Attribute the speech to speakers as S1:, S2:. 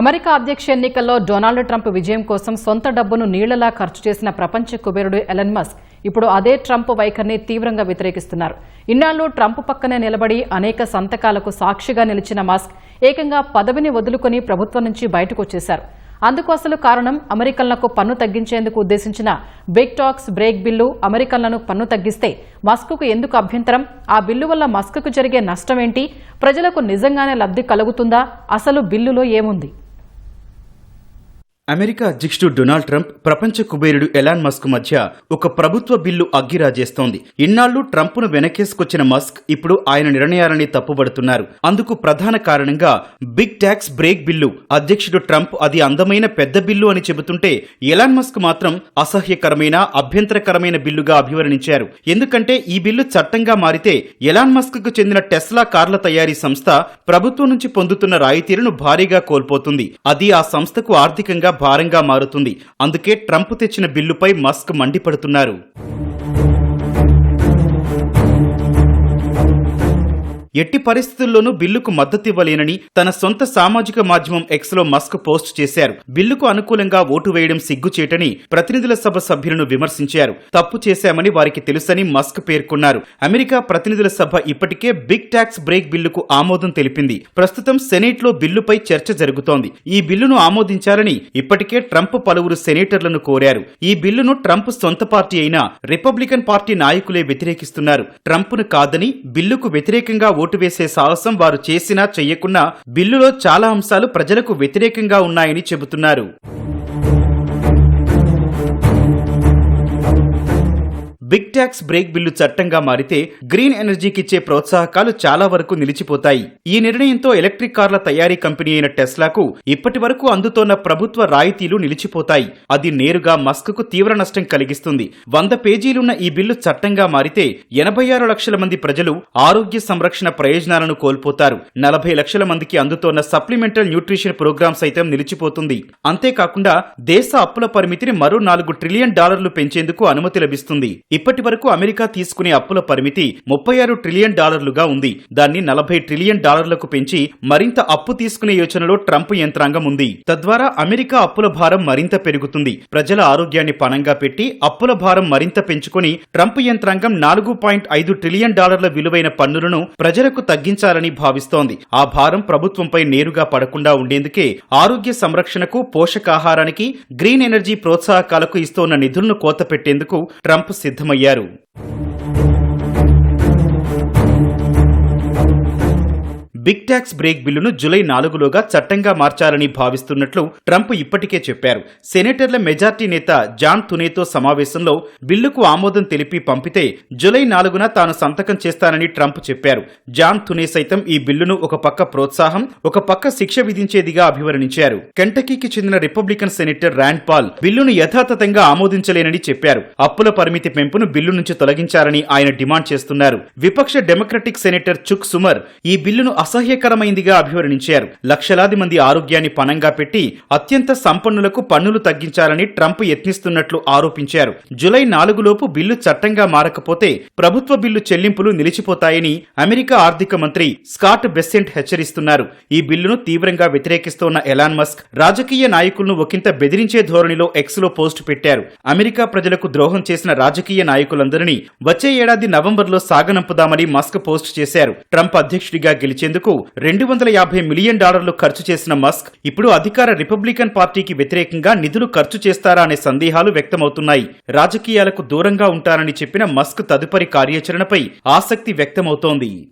S1: America అధ్యక్ష ఎన్నికల్లో Donald Trump విజయం కోసం సొంత డబ్బును నీళ్ళలా ఖర్చు చేసిన ప్రపంచ కుబేరుడు ఎలన్ మస్క్ ఇప్పుడు అదే ట్రంప్ వైఖరిని తీవ్రంగా వ్యతిరేకిస్తున్నారు. ఇన్నాళ్ళు ట్రంప్ పక్కనే నిలబడి అనేక సంతకాలకు సాక్షిగా నిలిచిన మస్క్ ఏకంగా పదవిని వదులుకొని ప్రభుత్వం నుంచి బయటకు వచ్చేశారు అందుకు అసలు కారణం అమెరికన్లకు పన్ను తగ్గించేందుకు ఉద్దేశించిన బిగ్ టాక్స్ బ్రేక్ బిల్లు అమెరికన్లను పన్ను తగ్గిస్తే మస్క్కు ఎందుకు అభ్యంతరం? ఆ బిల్లు వల్ల మస్క్కు జరిగే నష్టం ఏంటి ప్రజలకు నిజంగానే లబ్ధి కలుగుతుందా? అసలు బిల్లులో ఏముంది?
S2: అమెరికా అధ్యక్షుడు డొనాల్డ్ ట్రంప్ ప్రపంచ కుబేరుడు ఎలాన్ మస్క్ మధ్య ఒక ప్రభుత్వ బిల్లు అగ్గిరాజేస్తోంది. ఇన్నాళ్ళు ట్రంప్ను వెనకేసుకొచ్చిన మస్క్ ఇప్పుడు ఆయన నిర్ణయాలని తప్పుబడుతున్నారు. అందుకు ప్రధాన కారణంగా బిగ్ ట్యాక్స్ బ్రేక్ బిల్లు. అధ్యక్షుడు ట్రంప్ అది అందమైన పెద్ద బిల్లు అని చెబుతుంటే ఎలాన్ మస్క్ మాత్రం అసహ్యకరమైన అభ్యంతరకరమైన బిల్లుగా అభివర్ణించారు. ఎందుకంటే ఈ బిల్లు చట్టంగా మారితే ఎలాన్ మస్క్కు చెందిన టెస్లా కార్ల తయారీ సంస్థ ప్రభుత్వం నుంచి పొందుతున్న రాయితీలను భారీగా కోల్పోతుంది. అది ఆ సంస్థకు ఆర్థికంగా భారంగా మారుతుంది. అందుకే ట్రంప్ తెచ్చిన బిల్లుపై మస్క్ మండిపడుతున్నారు. ఎట్టి పరిస్థితుల్లోనూ బిల్లుకు మద్దతివ్వలేనని తన సొంత సామాజిక మాధ్యమం ఎక్స్లో మస్క్ పోస్ట్ చేశారు. బిల్లుకు అనుకూలంగా ఓటు వేయడం సిగ్గుచేటని ప్రతినిధుల సభ సభ్యులను విమర్శించారు. తప్పు చేశామని వారికి తెలుసని మస్క్ పేర్కొన్నారు. అమెరికా ప్రతినిధుల సభ ఇప్పటికే బిగ్ ట్యాక్స్ బ్రేక్ బిల్లుకు ఆమోదం తెలిపింది. ప్రస్తుతం సెనేట్లో బిల్లుపై చర్చ జరుగుతోంది. ఈ బిల్లును ఆమోదించాలని ఇప్పటికే ట్రంప్ పలువురు సెనేటర్లను కోరారు. ఈ బిల్లును ట్రంప్ సొంత పార్టీ అయిన రిపబ్లికన్ పార్టీ నాయకులే వ్యతిరేకిస్తున్నారు. ట్రంప్ను కాదని బిల్లుకు వ్యతిరేకంగా ఓటు వేసే సాహసం వారు చేసినా చెయ్యకున్నా బిల్లులో చాలా అంశాలు ప్రజలకు వ్యతిరేకంగా ఉన్నాయని చెబుతున్నారు. బిగ్ ట్యాక్స్ బ్రేక్ బిల్లు చట్టంగా మారితే గ్రీన్ ఎనర్జీకి ఇచ్చే ప్రోత్సాహకాలు చాలా వరకు నిలిచిపోతాయి. ఈ నిర్ణయంతో ఎలక్ట్రిక్ కార్ల తయారీ కంపెనీ అయిన టెస్లాకు ఇప్పటి వరకు అందుతోన్న ప్రభుత్వ రాయితీలు నిలిచిపోతాయి. అది నేరుగా మస్క్కు తీవ్ర నష్టం కలిగిస్తుంది. వంద పేజీలున్న ఈ బిల్లు చట్టంగా మారితే ఎనభై ఆరు లక్షల మంది ప్రజలు ఆరోగ్య సంరక్షణ ప్రయోజనాలను కోల్పోతారు. నలభై లక్షల మందికి అందుతోన్న సప్లిమెంటల్ న్యూట్రిషన్ ప్రోగ్రాం సైతం నిలిచిపోతుంది. అంతేకాకుండా దేశ అప్పుల పరిమితిని మరో నాలుగు ట్రిలియన్ డాలర్లు పెంచేందుకు అనుమతి లభిస్తుంది. ఇప్పటి వరకు అమెరికా తీసుకునే అప్పుల పరిమితి ముప్పై ఆరు ట్రిలియన్ డాలర్లుగా ఉంది. దాన్ని నలభై ట్రిలియన్ డాలర్లకు పెంచి మరింత అప్పు తీసుకునే యోచనలో ట్రంప్ యంత్రాంగం ఉంది. తద్వారా అమెరికా అప్పుల భారం మరింత పెరుగుతుంది. ప్రజల ఆరోగ్యాన్ని పణంగా పెట్టి అప్పుల భారం మరింత పెంచుకొని ట్రంప్ యంత్రాంగం నాలుగు పాయింట్ ఐదు ట్రిలియన్ డాలర్ల విలువైన పన్నులను ప్రజలకు తగ్గించాలని భావిస్తోంది. ఆ భారం ప్రభుత్వంపై నేరుగా పడకుండా ఉండేందుకే ఆరోగ్య సంరక్షణకు పోషకాహారానికి గ్రీన్ ఎనర్జీ ప్రోత్సాహకాలకు ఇస్తోన్న నిధులను కోత పెట్టేందుకు ట్రంప్ సిద్ధమయ్యారు బిగ్ ట్యాక్స్ బ్రేక్ బిల్లును జులై నాలుగులోగా చట్టంగా మార్చాలని భావిస్తున్నట్లు ట్రంప్ ఇప్పటికే చెప్పారు. సెనేటర్ల మెజార్టీ నేత జాన్ తునేతో సమావేశంలో బిల్లుకు ఆమోదం తెలిపి పంపితే జులై నాలుగున తాను సంతకం చేస్తానని ట్రంప్ చెప్పారు. జాన్ తునే సైతం ఈ బిల్లును ఒక పక్క ప్రోత్సాహం ఒక పక్క శిక్ష విధించేదిగా అభివర్ణించారు. కెంటకీకి చెందిన రిపబ్లికన్ సెనేటర్ ర్యాండ్ పాల్ బిల్లును యథాతథంగా ఆమోదించలేనని చెప్పారు. అప్పుల పరిమితి పెంపును బిల్లు నుంచి తొలగించాలని ఆయన డిమాండ్ చేస్తున్నారు. విపక్ష డెమోక్రటిక్ సెనేటర్ చుక్ సుమర్ ఈ బిల్లును అసహ్యకరమైందిగా అభివర్ణించారు. లక్షలాది మంది ఆరోగ్యాన్ని పణంగా పెట్టి అత్యంత సంపన్నులకు పన్నులు తగ్గించాలని ట్రంప్ యత్నిస్తున్నట్లు ఆరోపించారు. జులై నాలుగులోపు బిల్లు చట్టంగా మారకపోతే ప్రభుత్వ బిల్లు చెల్లింపులు నిలిచిపోతాయని అమెరికా ఆర్థిక మంత్రి స్కాట్ బెస్సెంట్ హెచ్చరిస్తున్నారు. ఈ బిల్లును తీవ్రంగా వ్యతిరేకిస్తోన్న ఎలాన్ మస్క్ రాజకీయ నాయకులను ఒకంత బెదిరించే ధోరణిలో ఎక్స్లో పోస్ట్ పెట్టారు. అమెరికా ప్రజలకు ద్రోహం చేసిన రాజకీయ నాయకులందరినీ వచ్చే ఏడాది నవంబర్లో సాగనంపుదామని మస్క్ పోస్ట్ చేశారు. ట్రంప్ అధ్యక్షుడిగా గెలిచేందుకు రెండు వందల యాభై మిలియన్ డాలర్లు ఖర్చు చేసిన మస్క్ ఇప్పుడు అధికార రిపబ్లికన్ పార్టీకి వ్యతిరేకంగా నిధులు ఖర్చు చేస్తారా అనే సందేహాలు వ్యక్తమవుతున్నాయి. రాజకీయాలకు దూరంగా ఉంటారని చెప్పిన మస్క్ తదుపరి కార్యాచరణపై ఆసక్తి వ్యక్తమవుతోంది.